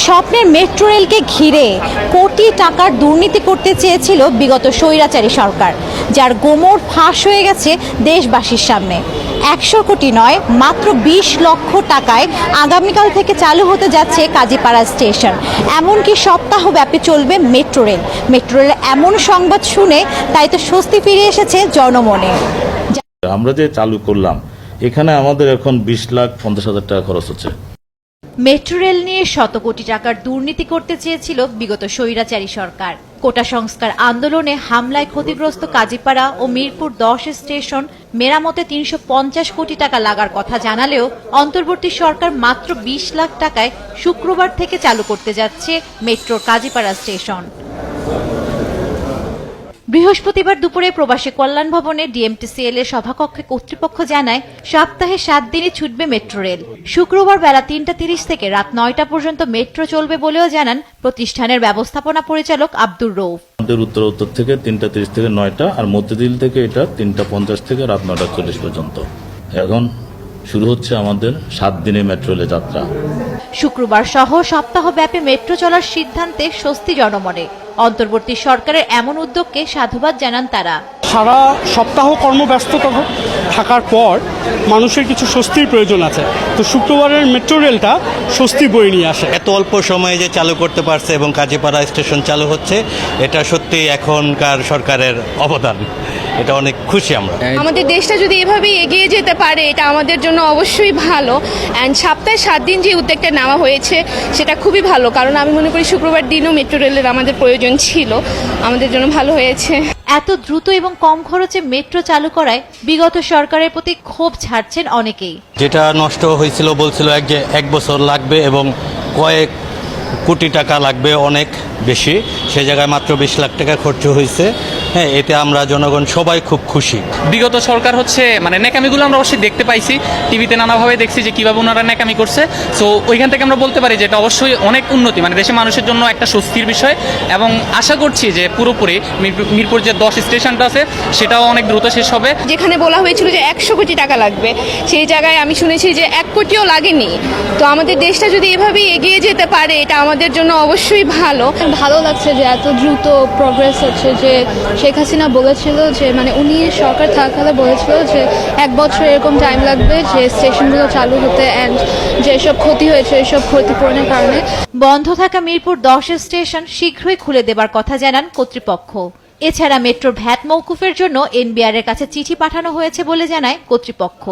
স্বপ্নের মেট্রো রেলকে ঘিরে কোটি টাকার দুর্নীতি করতে চেয়েছিল বিগত স্বৈরাচারী সরকার, যার গোমর ফাঁস হয়ে গেছে দেশবাসীর সামনে। একশো কোটি নয়, মাত্র বিশ লক্ষ টাকায় আগামীকাল থেকে চালু হতে যাচ্ছে কাজীপাড়া স্টেশন। এমনকি সপ্তাহব্যাপী চলবে মেট্রো রেল মেট্রো রেল এমন সংবাদ শুনে তাই তো স্বস্তি ফিরে এসেছে জনমনে। আমরা যে চালু করলাম, এখানে আমাদের এখন বিশ লাখ পঞ্চাশ হাজার টাকা খরচ হচ্ছে। মেট্রো রেল নিয়ে শত কোটি টাকার দুর্নীতি করতে চেয়েছিল বিগত স্বৈরাচারী সরকার। কোটা সংস্কার আন্দোলনে হামলায় ক্ষতিগ্রস্ত কাজীপাড়া ও মিরপুর দশ স্টেশন মেরামতে তিনশো পঞ্চাশ কোটি টাকা লাগার কথা জানালেও অন্তর্বর্তী সরকার মাত্র বিশ লাখ টাকায় শুক্রবার থেকে চালু করতে যাচ্ছে মেট্রোর কাজীপাড়া স্টেশন। বৃহস্পতিবার দুপুরে প্রবাসী কল্যাণ ভবনে ডিএমটিসিএল এর সভাকক্ষে কর্তৃপক্ষ জানায়, সপ্তাহে সাত দিনই ছুটবে মেট্রো রেল। শুক্রবার বেলা তিনটা তিরিশ থেকে রাত নয়টা পর্যন্ত মেট্রো চলবে বলেও জানান প্রতিষ্ঠানের ব্যবস্থাপনা পরিচালক আব্দুর রৌফ আমাদের উত্তর উত্তর থেকে তিনটা তিরিশ থেকে নয়টা, আর মধ্যদিল থেকে এটা তিনটা পঞ্চাশ থেকে রাত নয়টা চল্লিশ পর্যন্ত। এখন শুরু হচ্ছে আমাদের সাত দিনের মেট্রো রেলের যাত্রা। শুক্রবার সহ সপ্তাহব্যাপী মেট্রো চলার সিদ্ধান্তে স্বস্তি জনমনে। অন্তর্বর্তী সরকারের এমন উদ্যোগকে সাধুবাদ জানান তারা। সারা সপ্তাহ কর্মব্যস্ততা থাকার পর মানুষের কিছু স্বস্তির প্রয়োজন আছে। তো শুক্রবারের মেট্রো রেলটা স্বস্তি বয়ে নিয়ে আসে। এত অল্প সময়ে যে চালু করতে পারছে এবং কাজীপাড়া স্টেশন চালু হচ্ছে এটা সত্যি এখনকার সরকারের অবদান। এটা অনেক খুশি আমরা। আমাদের দেশটা যদি এভাবে এগিয়ে যেতে পারে এটা আমাদের জন্য অবশ্যই ভালো। অ্যান্ড সপ্তাহে সাত দিন যে উদ্যোগটা নেওয়া হয়েছে সেটা খুবই ভালো। কারণ আমি মনে করি শুক্রবার দিনও মেট্রো রেলের আমাদের প্রয়োজন ছিল। আমাদের জন্য ভালো হয়েছে। এত দ্রুত এবং কম খরচে মেট্রো চালু করায় বিগত সরকারের প্রতি ক্ষোভ ছাড়ছেন অনেকেই। যেটা নষ্ট হয়েছিল বলছিল এক যে এক বছর লাগবে এবং কয়েক কোটি টাকা লাগবে অনেক বেশি। সে জায়গায় মাত্র বিশ লাখ টাকা খরচ হয়েছে। হ্যাঁ এতে আমরা জনগণ সবাই খুব খুশি। বিগত সরকার হচ্ছে মানে ন্যাকামিগুলো আমরা অবশ্যই দেখতে পাইছি। টিভিতে নানাভাবে দেখছি যে কীভাবে ওনারা ন্যাকামি করছে। সো ওইখান থেকে আমরা বলতে পারি যে এটা অবশ্যই অনেক উন্নতি মানে দেশের মানুষের জন্য একটা স্বস্তির বিষয়। এবং আশা করছি যে পুরোপুরি মিরপুর- মিরপুর যে দশ স্টেশনটা আছে সেটাও অনেক দ্রুত শেষ হবে। যেখানে বলা হয়েছিল যে একশো কোটি টাকা লাগবে সেই জায়গায় আমি শুনেছি যে এক কোটিও লাগেনি। তো আমাদের দেশটা যদি এভাবেই এগিয়ে যেতে পারে এটা আমাদের জন্য অবশ্যই ভালো। ভালো লাগছে যে এত দ্রুত প্রগ্রেস হচ্ছে যে শেখ হাসিনা বলেছিল যে মানে উনি সরকার থাকালে বলেছিল যে, এক বছর এরকম টাইম লাগবে যে স্টেশনগুলো চালু হতে অ্যান্ড যেসব ক্ষতি হয়েছে, এসব ক্ষতিপূরণের কারণে। বন্ধ থাকা মিরপুর দশ স্টেশন শীঘ্রই খুলে দেবার কথা জানান কর্তৃপক্ষ। এছাড়া মেট্রোর ভ্যাট মৌকুফের জন্য এনবিআর এর কাছে চিঠি পাঠানো হয়েছে বলে জানায় কর্তৃপক্ষ।